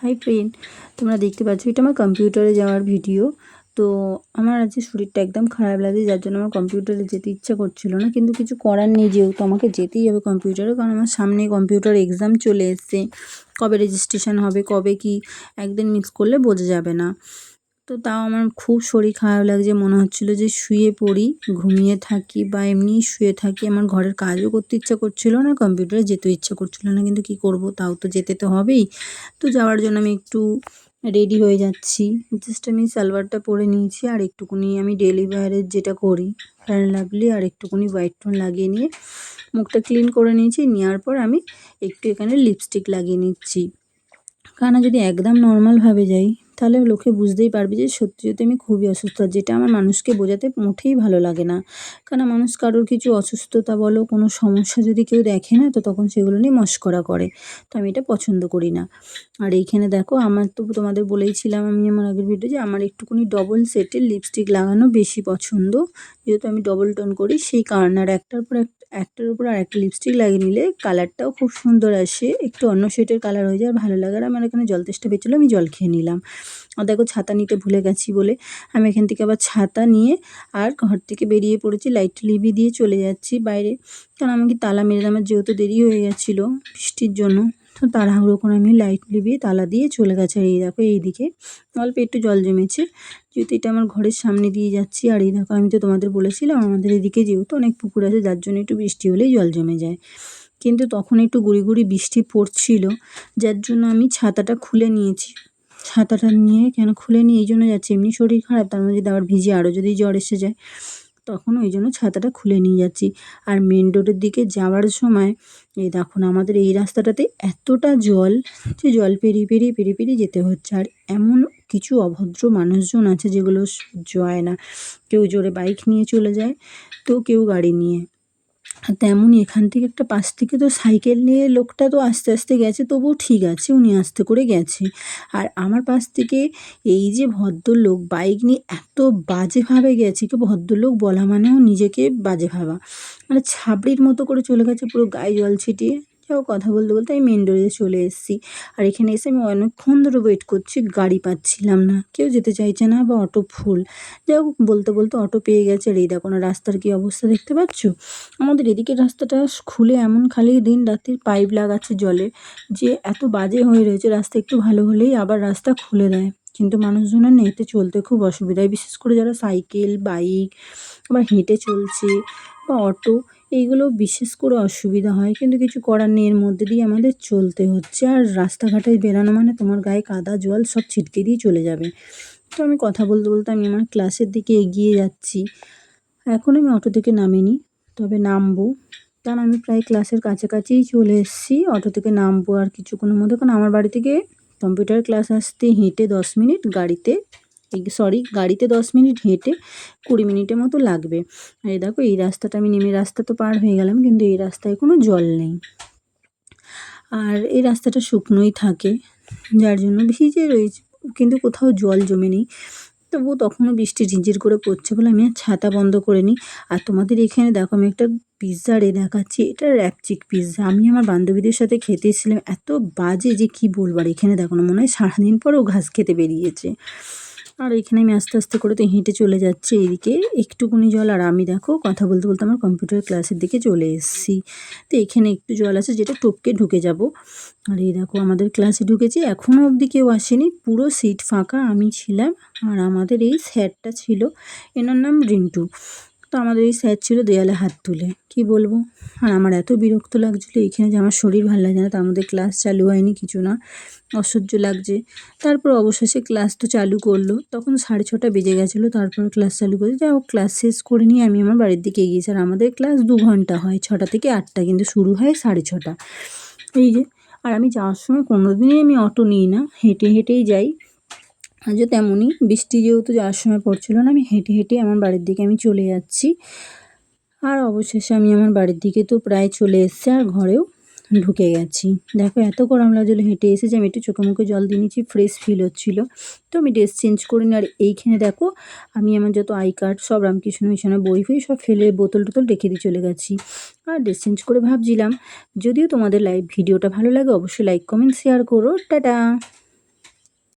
Hi friend তোমরা দেখতে পাচ্ছ এটা আমার কম্পিউটারে যাওয়ার ভিডিও। তো আমার আজকে শরীরটা একদম খারাপ লাগে যার জন্য আমার কম্পিউটারে যেতে ইচ্ছা করছিল না। কিন্তু কিছু করার নেই, যেহেতু আমাকে যেতেই হবে কম্পিউটারে, কারণ আমার সামনে কম্পিউটার এক্সাম চলে এসছে। কবে রেজিস্ট্রেশন হবে, কবে কি, একদিন মিস করলে বোঝা যাবে না। তো তাও আমার খুব শরীর খারাপ লাগছে। মনে হচ্ছিল যে শুয়ে পড়ি, ঘুমিয়ে থাকি বা এমনি শুয়ে থাকি। আমার ঘরের কাজও করতে ইচ্ছা করছিল না, কম্পিউটারে যেতে ইচ্ছা করছিল না, কিন্তু কি করব? তাও তো যেতে তো হবেই। তো যাওয়ার জন্য আমি একটু রেডি হয়ে যাচ্ছি। জাস্ট আমি সালোয়ারটা পরে নিয়েছি আর একটুকুনি আমি ডেলি ওয়ারের যেটা করি, ফ্যান লাভলি আর একটুকুনি হোয়াইট টোন লাগিয়ে নিয়ে মুখটা ক্লিন করে নিয়েছি। নেওয়ার পর আমি একটু এখানে লিপস্টিক লাগিয়ে নিচ্ছি। কারণ যদি একদম নর্মালভাবে যাই তাহলে লোকে বুঝতেই পারবে যে সত্যি সত্যি আমি খুবই অসুস্থ। যেটা আমার মানুষকে বোঝাতে মোটেই ভালো লাগে না। কারণ মানুষ কারোর কিছু অসুস্থতা বলো, কোনো সমস্যা যদি কেউ দেখে না, তো তখন সেগুলো নিয়ে মস্করা করে। তো আমি এটা পছন্দ করি না। আর এইখানে দেখো, আমার তো তোমাদের বলেইছিলাম আমি আমার আগের ভিডিও যে আমার একটুকুনি ডবল সেটের লিপস্টিক লাগানো বেশি পছন্দ। যেহেতু আমি ডবল টোন করি, সেই কারণে। আর একটার পর একটার উপর আর একটা লিপস্টিক লাগিয়ে নিলে কালারটাও খুব সুন্দর আসে। একটু অন্য শেডের কালার হয়ে যায়, ভালো লাগার আমার এখানে জল তেষ্টা পেয়েছিলো, আমি জল খেয়ে নিলাম। আর দেখো ছাতা নিতে ভুলে গেছি বলে। আমি এখান থেকে আবার ছাতা নিয়ে আর ঘর থেকে বেরিয়ে পড়েছি লাইট লিভিয়ে দিয়ে চলে যাচ্ছি বাইরে। কারণ আমাকে তালা মেরে আমার যেহেতু দেরি হয়ে গেছিল, বৃষ্টির জন্য। তো তাড়াহুড়ো করে আমি লাইট লিবিয়ে তালা দিয়ে চলে গেছে। আর এই দেখো এইদিকে অল্প একটু জল জমেছে। যেহেতু এটা আমার ঘরের সামনে দিয়ে যাচ্ছি, আর এই দেখো, আমি তো তোমাদের বলেছিলাম আমাদের এদিকে যেহেতু অনেক পুকুর আছে, যার জন্য একটু বৃষ্টি হলেই জল জমে যায়। কিন্তু তখন একটু গুড়ি গুড়ি বৃষ্টি পড়ছিল, যার জন্য আমি ছাতাটা খুলে নিয়েছি। ছাতাটা নিয়ে কেন খুলে নিয়ে এই জন্য যাচ্ছি। এমনি শরীর খারাপ, তার মধ্যে আবার ভিজে আরও যদি জ্বর এসে যায়। তখন ওই জন্য ছাতাটা খুলে নিয়ে যাচ্ছি। আর মেন রোডের দিকে যাওয়ার সময়, এই দেখুন আমাদের এই রাস্তাটাতে এতটা জল যে জল পেরিয়ে পেরিয়ে পেরিয়ে পেরিয়ে যেতে হচ্ছে। আর এমন কিছু অভদ্র মানুষজন আছে যেগুলো সহ্য হয় না। কেউ জোরে বাইক নিয়ে চলে যায়, তো কেউ গাড়ি নিয়ে। তেমনই এখান থেকে একটা পাশ থেকে তো সাইকেল নিয়ে লোকটা তো আস্তে আস্তে গেছে, তবুও ঠিক আছে, উনি আস্তে করে গেছে। আর আমার পাশ থেকে এই যে ভদ্রলোক, বাইক নিয়ে এত বাজেভাবে গেছে কি ভদ্রলোক বলা মানেও নিজেকে বাজে ভাবা। মানে ছাবড়ির মতো করে চলে গেছে, পুরো গায়ে জল ছিটিয়ে। যাও কথা বলতে বলতে আমি মেন রোডে চলে এসেছি। আর এখানে এসে আমি অনেকক্ষণ ধরে ওয়েট করছি, গাড়ি পাচ্ছিলাম না। কেউ যেতে চাইছে না বা অটো ফুল যাই হোক, বলতে বলতে অটো পেয়ে গেছে। আর এই দেখো না, রাস্তার কী অবস্থা দেখতে পাচ্ছ? আমাদের এদিকে রাস্তাটা খুলে এমন খালি দিন রাত্রির পাইপ লাগাচ্ছে জলে যে এত বাজে হয়ে রয়েছে। রাস্তা একটু ভালো হলেই আবার রাস্তা খুলে দেয়। কিন্তু মানুষজনের নেতে চলতে খুব অসুবিধা হয়। বিশেষ করে যারা সাইকেল, বাইক বা হেঁটে চলছে বা অটো এইগুলো বিশেষ করে অসুবিধা হয়। কিন্তু কিছু করার নেই, এর মধ্যে দিয়ে আমাদের চলতে হচ্ছে। আর রাস্তাঘাটে বেরানো মানে তোমার গায়ে কাদা, জল সব ছিটকে দিয়ে চলে যাবে। তো আমি কথা বলতে বলতে আমি আমার ক্লাসের দিকে এগিয়ে যাচ্ছি। এখন আমি অটো থেকে নামিনি, তবে নামবো। কারণ আমি প্রায় ক্লাসের কাছাকাছিই চলে এসেছি, অটো থেকে নামবো আর কিছুক্ষণের মধ্যে। কারণ আমার বাড়ি থেকে কম্পিউটার ক্লাস আসতে হেঁটে দশ মিনিট গাড়িতে। সরি গাড়িতে দশ মিনিট হেঁটে কুড়ি মিনিটের মতো লাগবে। আর এই দেখো, এই রাস্তাটা, আমি নেমে রাস্তা তো পার হয়ে গেলাম, কিন্তু এই রাস্তায় কোনো জল নেই। আর এই রাস্তাটা শুকনোই থাকে, যার জন্য ভিজে রয়েছে, কিন্তু কোথাও জল জমে নেই। তবুও তখনও বৃষ্টি ঝিরঝির করে পড়ছে বলে আমি আর ছাতা বন্ধ করে নিই। আর তোমাদের এখানে দেখো, আমি একটা পিৎজা রে দেখাচ্ছি, এটা র্যাপচিক পিৎজা আমি আমার বান্ধবীদের সাথে খেতে এসেছিলাম এত বাজে যে কি বলবার এখানে দেখো না, মনে হয় সারাদিন পরেও ঘাস খেতে বেরিয়েছে। আর এখানে আমি আস্তে আস্তে করে তো হেঁটে চলে যাচ্ছি এইদিকে। একটুকুনি জল আর আমি দেখো কথা বলতে বলতে আমার কম্পিউটার ক্লাসের দিকে চলে এসেছি। তো এখানে একটু জল আছে যেটা টপকে ঢুকে যাব। আর এই দেখো আমাদের ক্লাসে ঢুকেছি এখনও অবধি কেউ আসেনি, পুরো সিট ফাঁকা আমি ছিলাম। আর আমাদের এই স্যারটা ছিল, এনার নাম রিন্টু। তো আমাদের এই স্যার ছিল দেয়ালে হাত তুলে। কি বলব? আর আমার এত বিরক্ত লাগছিল, এইখানে যে আমার শরীর ভালো লাগে না, তার মধ্যে ক্লাস চালু হয়নি কিছু না, অসহ্য লাগছে। তারপর অবশেষে ক্লাস তো চালু করল, তখন সাড়ে ছটা বেজে গেছিল, তারপর ক্লাস চালু করে, যাই হোক, ক্লাস শেষ করে নিয়ে আমি আমার বাড়ির দিকে এগিয়েছি আর আমাদের ক্লাস দু ঘণ্টা হয়, ছটা থেকে আটটা কিন্তু শুরু হয় সাড়ে ছটা। এই যে, আর আমি যাওয়ার সময় কোনো দিনই আমি অটো নিই না, হেঁটে হেঁটেই যাই। আজও তেমনই বৃষ্টি যেহেতু যাওয়ার সময় পড়ছিল না, আমি হেঁটে হেঁটে আমার বাড়ির দিকে আমি চলে যাচ্ছি। আর অবশেষে আমি আমার বাড়ির দিকে তো প্রায় চলে এসছে আর ঘরেও ঢুকে গেছি। দেখো এত গরম লাগছিল হেঁটে এসেছি আমি একটু চোখে মুখে জল দিয়ে নিচ্ছি ফ্রেশ ফিল হচ্ছিল। তো আমি ড্রেস চেঞ্জ করে নিই আর এইখানে দেখো আমি আমার যত আই কার্ড সব রামকৃষ্ণ মিশনের বই ফই সব ফেলে বোতল টোতল রেখে দিয়ে চলে গেছি। আর ড্রেস চেঞ্জ করে ভাবছিলাম, যদিও তোমাদের লাইভ ভিডিওটা ভালো লাগে অবশ্যই লাইক কমেন্ট শেয়ার করো। টাটা!